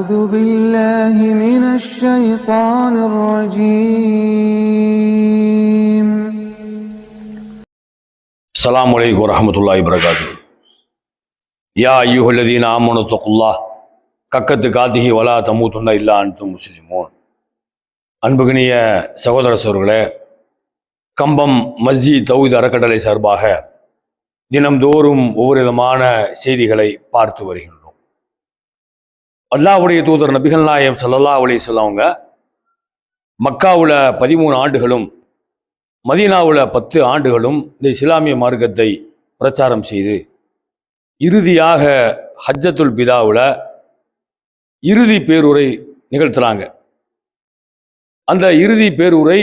أعوذ بالله من الشيطان الرجيم السلام عليكم ورحمة الله وبركاته يا أيها الذين آمنوا اتقوا الله கக்கத்து காத்திகி வலா தமூத்துன்னா இல்லா அன்தும் முஸ்லிமோன் அன்புகினிய சகோதர சோர்களே கம்பம் மஸ்ஜித் தௌஹீத் அறக்கட்டளை சார்பாக தினம்தோறும் ஒவ்வொரு விதமான செய்திகளை பார்த்து வருகின்றோம் அல்லாவுடைய தூதர் நபிகள் நாயம் சல்லல்லா அலி சொல்லவங்க மக்காவில் பதிமூணு ஆண்டுகளும் மதீனாவில் பத்து ஆண்டுகளும் இந்த இஸ்லாமிய மார்க்கத்தை பிரச்சாரம் செய்து இறுதியாக ஹஜ்ஜத்துல் பிதாவில் இறுதி பேருரை நிகழ்த்துறாங்க. அந்த இறுதி பேருரை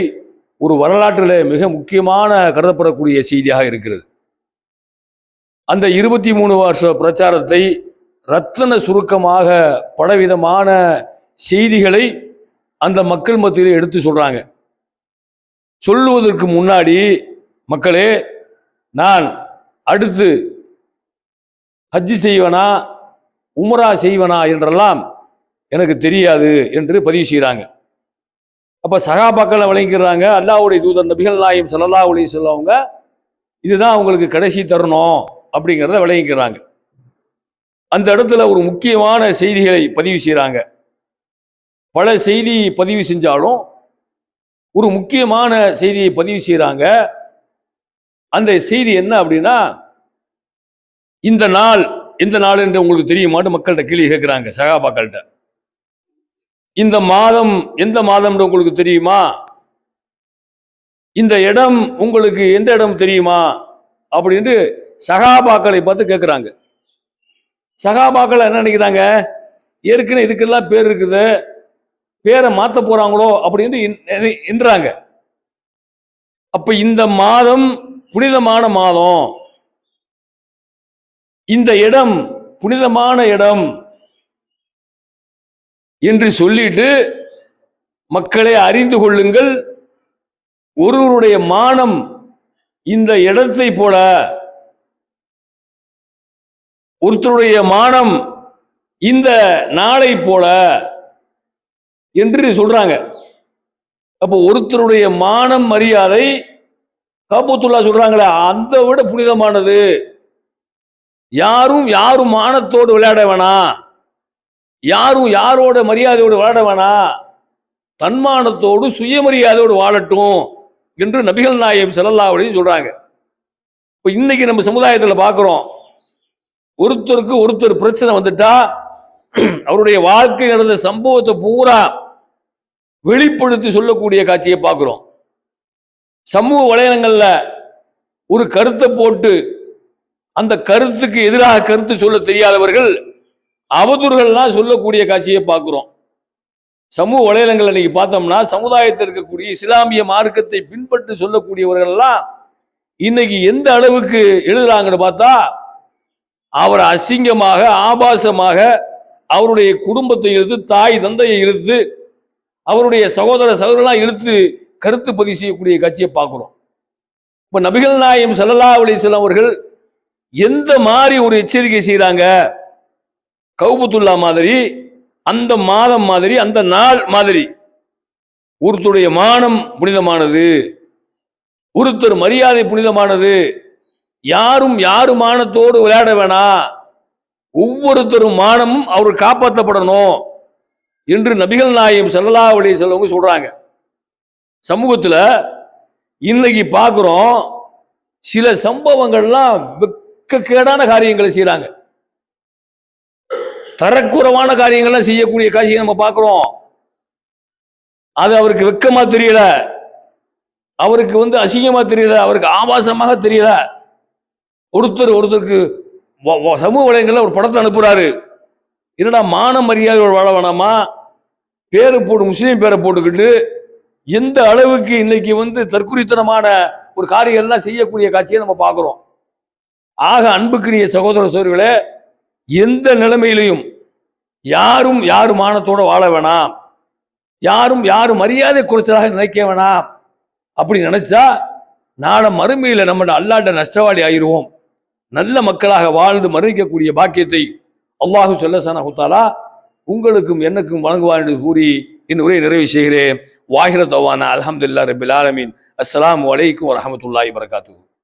ஒரு வரலாற்றில் மிக முக்கியமான கருதப்படக்கூடிய செய்தியாக இருக்கிறது. அந்த இருபத்தி மூணு வருஷ பிரச்சாரத்தை ரத்தன சுருக்கமாக பலவிதமான செய்திகளை அந்த மக்கள் மத்தியில் எடுத்து சொல்கிறாங்க சொல்லுவதற்கு முன்னாடி மக்களே நான் அடுத்து ஹஜ்ஜி செய்வனா உமரா செய்வனா என்றெல்லாம் எனக்கு தெரியாது என்று பதிவு செய்கிறாங்க அப்போ சகாபாக்களை வழங்கிக்கிறாங்க அல்லாவுடைய தூதர் நபிகள் நாயம் சல்லல்லா அலி சொல்லவங்க இதுதான் அவங்களுக்கு கடைசி தருணம் அப்படிங்கிறத விளங்கிக்கிறாங்க. அந்த இடத்துல ஒரு முக்கியமான செய்திகளை பதிவு செய்கிறாங்க பல செய்தி பதிவு செஞ்சாலும் ஒரு முக்கியமான செய்தியை பதிவு செய்கிறாங்க அந்த செய்தி என்ன அப்படின்னா இந்த நாள் இந்த நாள் என்று உங்களுக்கு தெரியுமான்னு மக்கள்கிட்ட கேள்வி கேட்குறாங்க சகாபாக்கள்கிட்ட. இந்த மாதம் எந்த மாதம்னு உங்களுக்கு தெரியுமா? இந்த இடம் உங்களுக்கு எந்த இடம் தெரியுமா? அப்படின்ட்டு சகாபாக்களை பார்த்து கேட்குறாங்க. சகாபாக்கள் என்ன நினைக்கிறாங்க? ஏற்கனவே இதுக்கெல்லாம் பேர் இருக்குது. பேரை மாற்ற போகிறாங்களோ அப்படின்னு என்றாங்க அப்போ இந்த மாதம் புனிதமான மாதம். இந்த இடம் புனிதமான இடம் என்று சொல்லிட்டு மக்களை அறிந்து கொள்ளுங்கள். ஒருவருடைய மானம் இந்த இடத்தை போல ஒருத்தருடைய மானம் இந்த நாளை போல என்று சொல்றாங்க. அப்போ ஒருத்தருடைய மானம் மரியாதை காபூத்துல்லா சொல்றாங்களே அந்த விட புனிதமானது. யாரும் யாரும் மானத்தோடு விளையாட வேணாம் யாரும் யாரோட மரியாதையோடு விளையாட வேணாம் தன்மானத்தோடு சுயமரியாதையோடு வாழட்டும் என்று நபிகள் நாயம் செல்லல்லா அப்படின்னு சொல்றாங்க. இப்போ இன்னைக்கு நம்ம சமுதாயத்தில் பார்க்குறோம் ஒருத்தருக்கு ஒருத்தர் பிரச்சனை வந்துட்டா அவருடைய வாழ்க்கை நடந்த சம்பவத்தை பூரா வெளிப்படுத்தி சொல்லக்கூடிய காட்சியை பார்க்குறோம். சமூக வலைதளங்கள்ல ஒரு கருத்தை போட்டு அந்த கருத்துக்கு எதிராக கருத்து சொல்ல தெரியாதவர்கள் அவதூறுகள்லாம் சொல்லக்கூடிய காட்சியை பார்க்குறோம். சமூக வலைதளங்கள் இன்னைக்கு பார்த்தோம்னா சமுதாயத்தில் இருக்கக்கூடிய இஸ்லாமிய மார்க்கத்தை பின்பற்றி சொல்லக்கூடியவர்கள்லாம் இன்னைக்கு எந்த அளவுக்கு எழுதுறாங்கன்னு பார்த்தா அவர் அசிங்கமாக ஆபாசமாக அவருடைய குடும்பத்தை இழுத்து தாய் தந்தையை இழுத்து அவருடைய சகோதர சகோதரெல்லாம் இழுத்து கருத்து பதிவு செய்யக்கூடிய காட்சியை பார்க்குறோம். இப்போ நபிகள் நாயம் ஸல்லல்லாஹு அலைஹி அவர்கள் எந்த மாதிரி ஒரு எச்சரிக்கை செய்கிறாங்க கௌபத்துல்லா மாதிரி அந்த மாதம் மாதிரி அந்த நாள் மாதிரி. ஒருத்தருடைய மானம் புனிதமானது ஒருத்தர் மரியாதை புனிதமானது யாரும் யாரு மானத்தோடு விளையாட வேணாம் ஒவ்வொருத்தரும் மானமும் அவர் காப்பாற்றப்படணும் என்று நபிகள் நாயம் செல்லலா வழி வஸல்லம் சொல்றாங்க. சமூகத்தில் இன்னைக்கு பார்க்குறோம் சில சம்பவங்கள்லாம் வெக்கக்கேடான காரியங்களை செய்கிறாங்க தரக்குறைவான காரியங்கள்லாம் செய்யக்கூடிய காட்சியை நம்ம பார்க்குறோம் அது அவருக்கு வெக்கமாக தெரியல. அவருக்கு வந்து அசிங்கமாக தெரியல. அவருக்கு ஆபாசமாக தெரியல. ஒருத்தர் ஒருத்தருக்கு வ- வ- சமூக வளையங்களில் ஒரு படத்தை அனுப்புகிறாரு என்னடா மான மரியாதை வாழ வேணாமா? பேரை போட்டு முஸ்லீம் பேரை போட்டுக்கிட்டு எந்த அளவுக்கு இன்னைக்கு வந்து தற்குறித்தனமான ஒரு காரியங்கள்லாம் செய்யக்கூடிய காட்சியை நம்ம பார்க்குறோம். ஆக அன்புக்குரிய சகோதர சோர்களே எந்த நிலைமையிலையும் யாரும் யாரு மானத்தோடு வாழ வேணாம். யாரும் யாரும் மரியாதை குறைச்சலாக நினைக்க வேணாம். அப்படி நினைச்சா நாளை மறுமையில் நம்ம அல்லாட்ட நஷ்டவாளி ஆயிடுவோம் நல்ல மக்களாக வாழ்ந்து மரணிக்கக்கூடிய பாக்கியத்தை அல்லாஹு சொல்லசன ஹுத்தாலா உங்களுக்கும் எனக்கும் வழங்குவார் என்று கூறி இந்த உரையை நிறைவு செய்கிறேன். வாஹிர தவானா அலமதுல்லா ரபில் ஆலமீன். அஸ்லாம் வலைக்கும் வரமத்துல்லாஹி வரகாத்துஹு